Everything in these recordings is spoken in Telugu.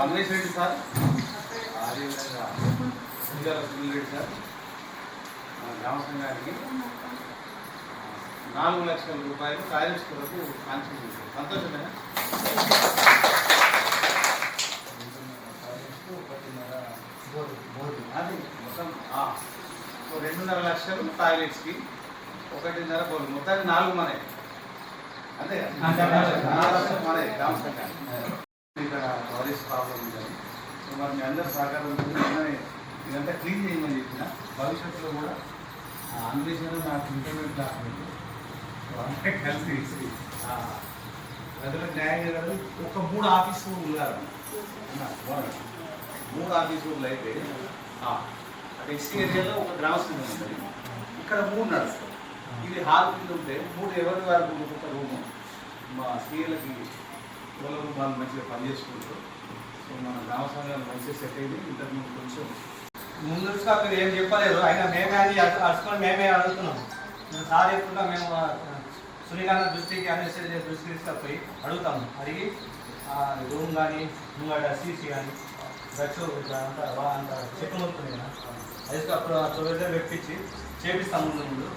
అన్వేష్ రెడ్డి సార్. అదేవిధంగా సుందర సునీల్ రెడ్డి సార్. మన గ్రామ సంఘానికి నాలుగు లక్షల రూపాయలు టాయిలెట్స్ కొరకు కాన్సెప్ట్ చేశారు. సంతోషమేనా? అది మొత్తం రెండున్నర లక్షలు టాయిలెట్స్కి ఒకటిన్నర బోర్డు మొత్తానికి నాలుగు మనే. అంతే నాలుగు లక్షలు మనే గ్రామ సంఘానికి ఇక్కడ వాయిస్ ప్రాబ్లం ఉంటుంది సో మరి మీ అందరి సహకారం ఉంటుంది వెంటనే ఇదంతా క్లీన్ చేయమని చెప్పిన. భవిష్యత్తులో కూడా ఆ నాకు ఇంటర్నెట్ డాక్యుమెంట్ సో అంతా కలిసి ఆ, ప్రజలకు న్యాయం చేయడానికి ఒక మూడు ఆఫీస్ రూమ్లు కాదు మూడు ఆఫీస్ రూమ్లు అయితే అంటే ఎస్సీ ఏరియాలో ఒక గ్రామ సంఘం ఉంటుంది ఇక్కడ మూడు నడుస్తాయి ఇది హాల్ కింద ఉంటే మూడు ఎవరి వారికి ఒక్కొక్క రూము. మా స్త్రీలకి పిల్లలు వాళ్ళు మంచిగా పనిచేసుకుంటారు సో మన గ్రామ సంఘాలు మంచిగా సెట్ అయింది ఇంతకు ముందు కొంచెం ముందుగా మీరు ఏం చెప్పలేదు. అయినా మేమే అని అడుచుకొని మేమే అడుగుతున్నాం. మేము సార్ చెప్తున్నా మేము ఆ, దృష్టికి అనేసి దృష్టికి తీసుకపోయి అడుగుతాము అడిగి రూమ్ కానీ ముంగట సీసీ కానీ డ్రగ్స్ అంతా వా- అంతా చెట్టు మొత్తుంది కదా అది అప్పుడు ఆ ప్రొవైడర్ పెట్టించి చేపిస్తాం ముందు ముందు.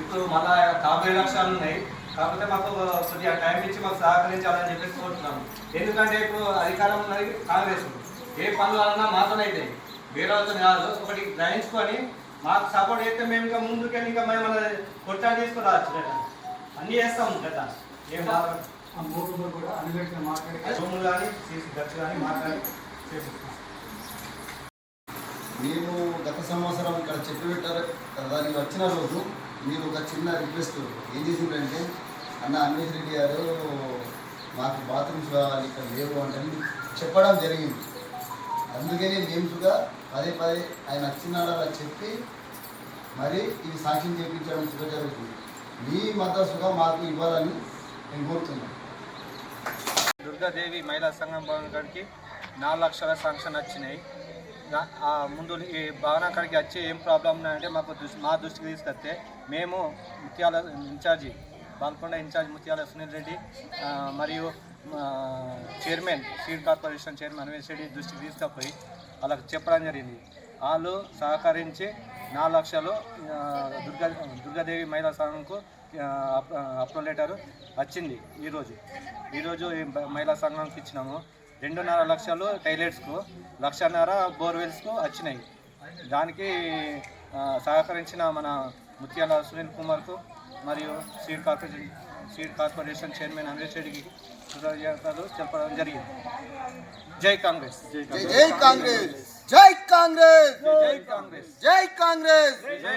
ఇప్పుడు మళ్ళా యాభై లక్షలు ఉన్నాయి. కాకపోతే మాకు కొద్దిగా టైం ఇచ్చి మాకు సహకరించాలని చెప్పేసి కోరుతున్నాము. ఎందుకంటే ఇప్పుడు అధికారం ఉన్నది కాంగ్రెస్. ఏ పనులు అన్నా మాతోనే అవుతాయి వేరే వాళ్ళతో కాదు. ఒకటి గ్రహించుకొని మాకు సపోర్ట్ చేస్తే మేము ఇంకా ముందుకెళ్ళి ఇంకా మేము కొట్టా తీసుకుని రావచ్చు కదా. అన్నీ చేస్తాము కదా ఏం బాధ కూడా మాట్లాడి కానీ మాట్లాడి గత సంవత్సరం ఇక్కడ చెట్టు పెట్టారు. దానికి వచ్చిన రోజు మీరు ఒక చిన్న రిక్వెస్ట్ ఏం చేసిందంటే అన్న అన్వేష్ రెడ్డి గారు మాకు బాత్రూమ్స్ కావాలి ఇక్కడ లేవు అంటే చెప్పడం జరిగింది. అందుకని మేమ్స్గా పదే పదే ఆయన వచ్చినాడలా చెప్పి మరి ఇది సాక్ష్యం చేయించడం సుఖ జరుగుతుంది. మీ మద్దతుగా మాకు ఇవ్వాలని నేను కోరుతున్నాను. దుర్గాదేవి మహిళా సంఘం భవన్ కాడికి నాలుగు లక్షల శాంక్షన్ వచ్చినాయి. ఆ ముందు ఈ భవనం కాడికి వచ్చి ఏం ప్రాబ్లం ఉన్నాయంటే మాకు మా దృష్టికి తీసుకొస్తే మేము ముత్యాల ఇన్ఛార్జి బాల్కొండ ఇన్ఛార్జ్ ముత్యాల సునీల్ రెడ్డి మరియు chairman seed corporation chairman Anvesh Reddy దృష్టికి తీసుకుపోయి వాళ్ళకి చెప్పడం జరిగింది. వాళ్ళు సహకరించి నాలుగు లక్షలు దుర్గా దుర్గాదేవి మహిళా సంఘంకు అప్రో లెటర్ వచ్చింది ఈరోజు ఈరోజు ఈ మహిళా సంఘంకి ఇచ్చినాము. రెండున్నర లక్షలు టైలెట్స్కు లక్షన్నర బోర్వెల్స్కు వచ్చినాయి. దానికి సహకరించిన మన ముత్యాల సునీల్ కుమార్కు మరియు seed corporation seed corporation chairman Anvesh రెడ్డికి కృతజ్ఞతలు తెలపడం జరిగింది. జై కాంగ్రెస్. జై జై కాంగ్రెస్. జై కాంగ్రెస్. జై కాంగ్రెస్. జై కాంగ్రెస్. జై